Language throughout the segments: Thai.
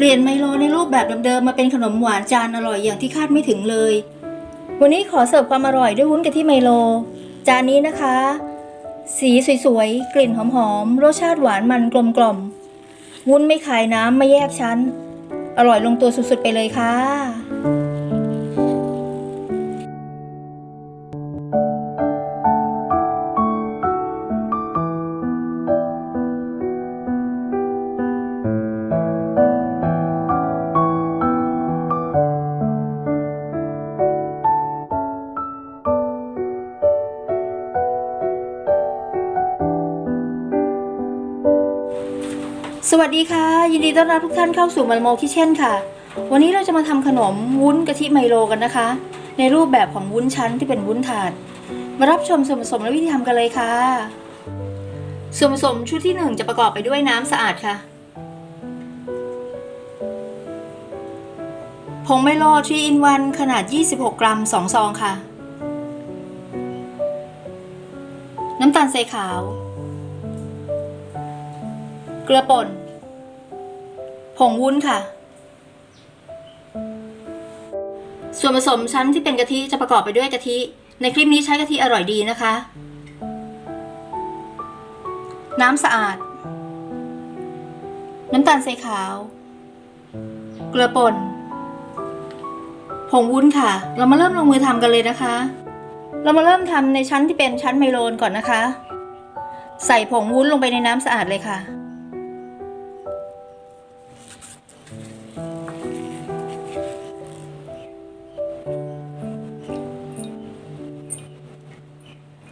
เปลี่ยนไมโลในรูปแบบเดิมๆมาเป็นขนมหวานจานอร่อยอย่างที่คาดไม่ถึงเลย วันนี้ขอเสิร์ฟความอร่อยด้วยวุ้นกะทิไมโล จานนี้นะคะ สีสวยๆ กลิ่นหอมๆ รสชาติหวานมันกลมๆวุ้นไม่ขายน้ำไม่แยกชั้น อร่อยลงตัวสุดๆไปเลยค่ะ สวัสดีค่ะ ยินดีต้อนรับทุกท่านเข้าสู่มัลโมคิเช่นค่ะ วันนี้เราจะมาทำขนมวุ้นกะทิไมโลกันนะคะ ในรูปแบบของวุ้นชั้นที่เป็นวุ้นถาด มารับชมส่วนผสมและวิธีทำกันเลยค่ะ ส่วนผสมชุดที่ 1 จะประกอบไปด้วยน้ำสะอาดค่ะผงไมโล3 in 1ขนาด 26 กรัม 2 ซองค่ะ น้ำตาลทรายขาว เกลือป่น ผงวุ้นค่ะ ส่วนผสมชั้นที่เป็นกะทิจะประกอบไปด้วยกะทิ ในคลิปนี้ใช้กะทิอร่อยดีนะคะ น้ำสะอาด น้ำตาลทรายขาว เกลือป่น ผงวุ้นค่ะ เรามาเริ่มลงมือทำกันเลยนะคะ เรามาเริ่มทำในชั้นที่เป็นชั้นไมโลนก่อนนะคะ ใส่ผงวุ้นลงไปในน้ำสะอาดเลยค่ะ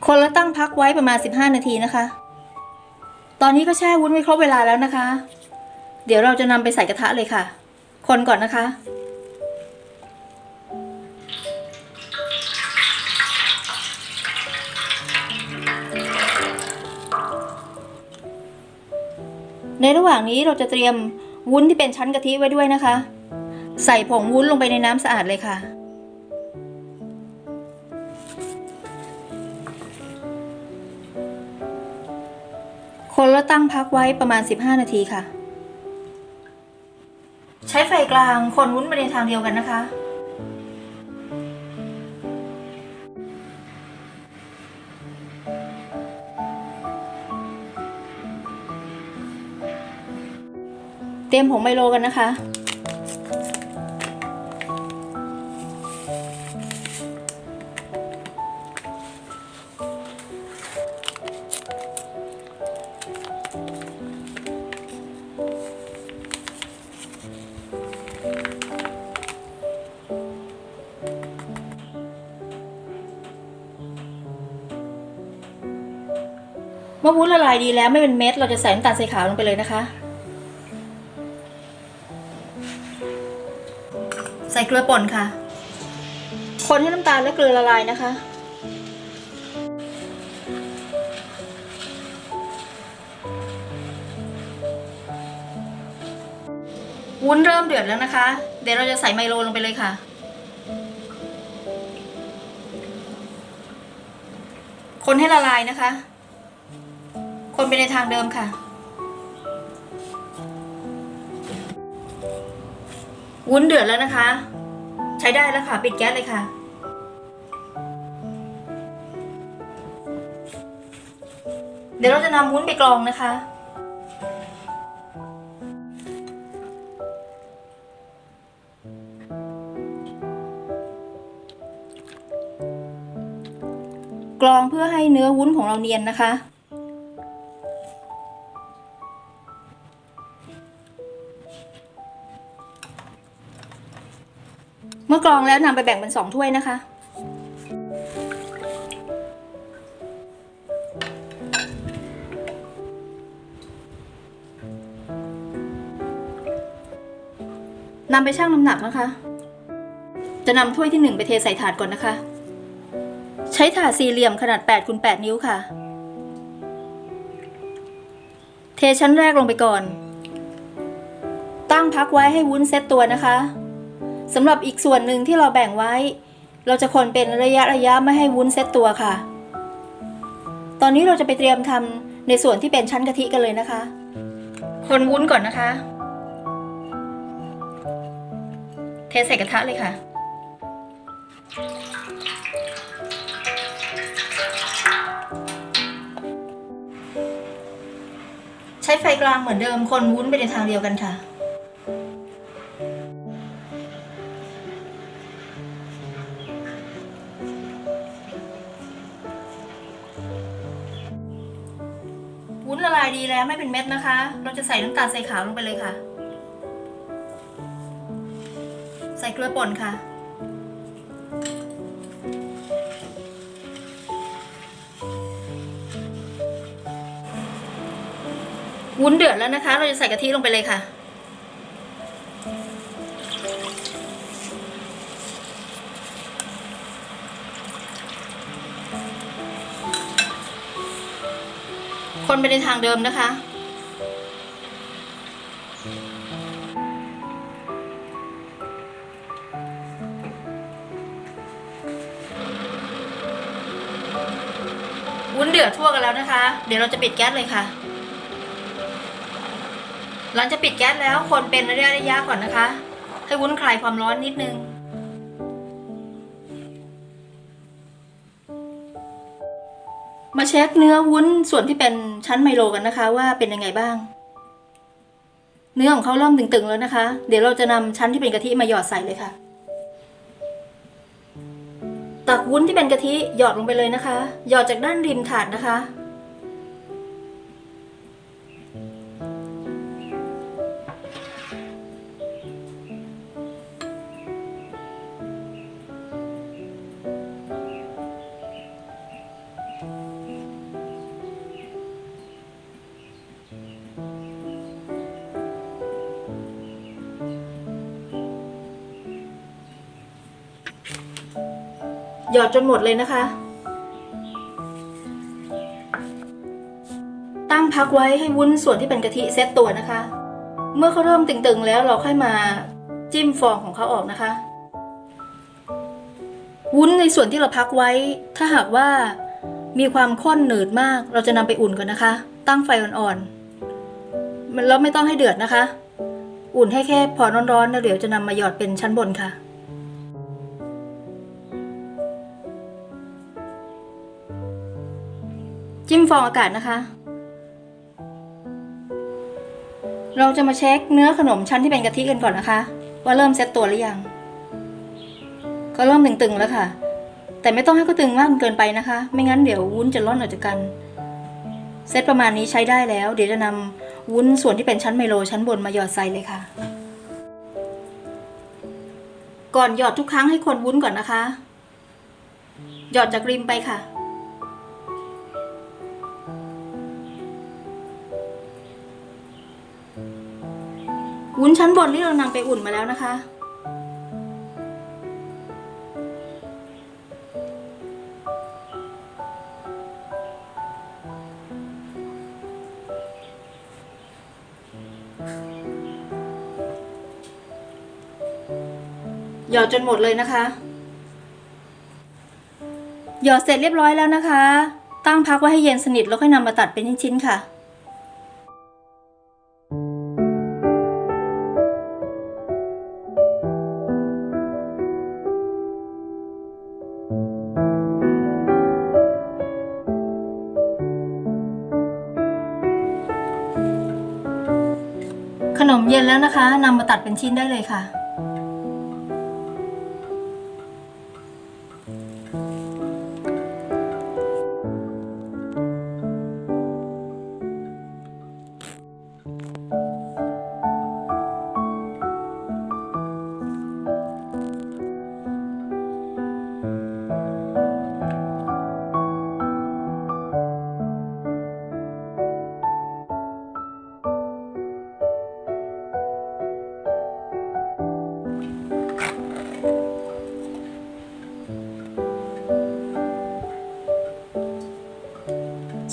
คนละตั้งพักไว้ประมาณ 15 นาทีนะคะ ตอนนี้ก็แช่วุ้นไว้ครบเวลาแล้วนะคะ เดี๋ยวเราจะนำไปใส่กระทะเลยค่ะ คนก่อนนะคะ ในระหว่างนี้เราจะเตรียมวุ้นที่เป็นชั้นกะทิไว้ด้วยนะคะ ใส่ผงวุ้นลงไปในน้ำสะอาดเลยค่ะ คนแล้วตั้งพักไว้ประมาณ 15 นาทีค่ะ ใช้ไฟกลางคนวุ้นไปในทางเดียวกันนะคะ เตรียมผงไมโลกันนะคะ มื่อวุ้นละลายดีแล้วไม่เป็นเม็ด เราจะใส่น้ำตาลทรายขาวลงไปเลยนะคะ ใส่เกลือป่นค่ะ คนให้น้ำตาลและเกลือละลายนะคะ วุ้นเริ่มเดือดแล้วนะคะ เดี๋ยวเราจะใส่ไมโลลงไปเลยค่ะคนให้ละลายนะคะ คนไปในทางเดิมค่ะ วุ้นเดือดแล้วนะคะ ใช้ได้แล้วค่ะ ปิดแก๊สเลยค่ะ เดี๋ยวเราจะนำวุ้นไปกรองนะคะกรองเพื่อให้เนื้อวุ้นของเราเนียนนะคะ เมื่อกรองแล้วนำไปแบ่งเป็นสองถ้วยนะคะ นำไปชั่งน้ำหนักนะคะ จะนำถ้วยที่หนึ่งไปเทใส่ถาดก่อนนะคะ ใช้ถาดสี่เหลี่ยมขนาด8คูณ8นิ้วค่ะ เทชั้นแรกลงไปก่อน ตั้งพักไว้ให้วุ้นเซตตัวนะคะ สำหรับอีกส่วนหนึ่งที่เราแบ่งไว้ เราจะคนเป็นระยะระยะไม่ให้วุ้นเซตตัวค่ะ ตอนนี้เราจะไปเตรียมทำในส่วนที่เป็นชั้นกะทิกันเลยนะคะ คนวุ้นก่อนนะคะ เทใส่กระทะเลยค่ะใช้ไฟกลางเหมือนเดิมคนวุ้นไปในทางเดียวกันค่ะ แล้วไม่เป็นเม็ดนะคะ เราจะใส่น้ำตาลใส่ขาวลงไปเลยค่ะ ใส่เกลือป่นค่ะ วุ้นเดือดแล้วนะคะ เราจะใส่กะทิลงไปเลยค่ะ คนไปในทางเดิมนะคะ วุ้นเดือดทั่วกันแล้วนะคะ เดี๋ยวเราจะปิดแก๊สเลยค่ะ หลังจากปิดแก๊สแล้วคนเป็นระยะระยะก่อนนะคะ ให้วุ้นคลายความร้อนนิดนึง มาเช็คเนื้อวุ้นส่วนที่เป็นชั้นไมโลกันนะคะ ว่าเป็นยังไงบ้าง เนื้อของเขาเริ่มตึงๆแล้วนะคะ เดี๋ยวเราจะนำชั้นที่เป็นกะทิมาหยอดใส่เลยค่ะ ตักวุ้นที่เป็นกะทิหยอดลงไปเลยนะคะ หยอดจากด้านริมถาดนะคะ หยอดจนหมดเลยนะคะ ตั้งพักไว้ให้วุ้นส่วนที่เป็นกะทิเซตตัวนะคะ เมื่อเขาเริ่มตึงๆแล้วเราค่อยมาจิ้มฟองของเขาออกนะคะ วุ้นในส่วนที่เราพักไว้ ถ้าหากว่ามีความข้นหนืดมาก เราจะนำไปอุ่นก่อนนะคะ ตั้งไฟอ่อนๆแล้วไม่ต้องให้เดือดนะคะ อุ่นให้แค่พอร้อนๆแล้วเดี๋ยวจะนำมาหยอดเป็นชั้นบนค่ะ จิ้มฟองอากาศนะคะ เราจะมาเช็คเนื้อขนมชั้นที่เป็นกะทิกันก่อนนะคะ ว่าเริ่มเซ็ตตัวหรือยัง ก็เริ่มตึงๆแล้วค่ะ แต่ไม่ต้องให้เขาตึงมากเกินไปนะคะ ไม่งั้นเดี๋ยววุ้นจะร่อนออกจากกันเซตประมาณนี้ใช้ได้แล้ว เดี๋ยวจะนำวุ้นส่วนที่เป็นชั้นไมโลชั้นบนมาหยอดใส่เลยค่ะ ก่อนหยอดทุกครั้งให้คนวุ้นก่อนนะคะ หยอดจากริมไปค่ะ วุ้นชั้นบนที่เรานำไปอุ่นมาแล้วนะคะ หยอดจนหมดเลยนะคะ หยอดเสร็จเรียบร้อยแล้วนะคะ ตั้งพักไว้ให้เย็นสนิทแล้วค่อยนำมาตัดเป็นชิ้นๆค่ะ นมเย็นแล้วนะคะนำมาตัดเป็นชิ้นได้เลยค่ะ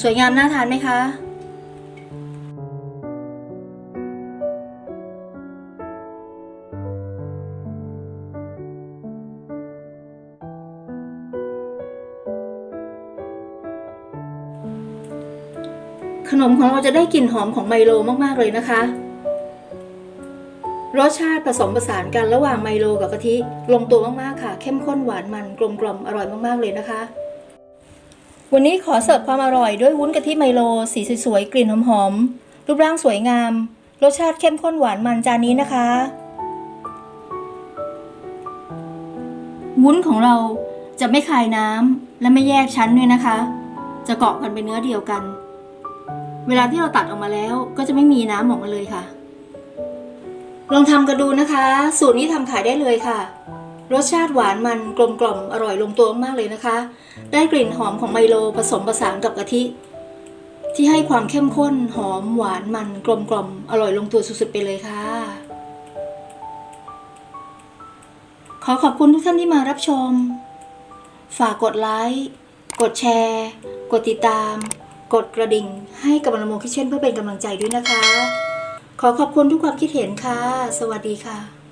สวยงามน่าทานไหมคะขนมของเราจะได้กลิ่นหอมของไมโลมากๆเลยนะคะ รสชาติผสมผสานกันระหว่างไมโลกับกะทิ ลงตัวมากๆค่ะ เข้มข้นหวานมันกลมกล่อมอร่อยมากๆเลยนะคะ วันนี้ขอเสิร์ฟความอร่อยด้วยวุ้นกะทิไมโล สีสวยๆ กลิ่นหอมๆ รูปร่างสวยงาม รสชาติเข้มข้นหวานมันจานนี้นะคะ วุ้นของเราจะไม่คายน้ำและไม่แยกชั้นด้วยนะคะ จะเกาะกันเป็นเนื้อเดียวกัน เวลาที่เราตัดออกมาแล้วก็จะไม่มีน้ำออกมาเลยค่ะ ลองทำกันดูนะคะ สูตรนี้ทำขายได้เลยค่ะ รสชาติหวานมันกลมกล่อมอร่อยลงตัวมากเลยนะคะ ได้กลิ่นหอมของไมโลผสมผสานกับกะทิ ที่ให้ความเข้มข้นหอมหวานมันกลมกล่อมอร่อยลงตัวสุดๆไปเลยค่ะ ขอขอบคุณทุกท่านที่มารับชม ฝากกดไลค์กดแชร์ กดติดตาม กดกระดิ่ง ให้กับอนโมคิเช่นเพื่อเป็นกำลังใจด้วยนะคะ ขอขอบคุณทุกความคิดเห็นค่ะ สวัสดีค่ะ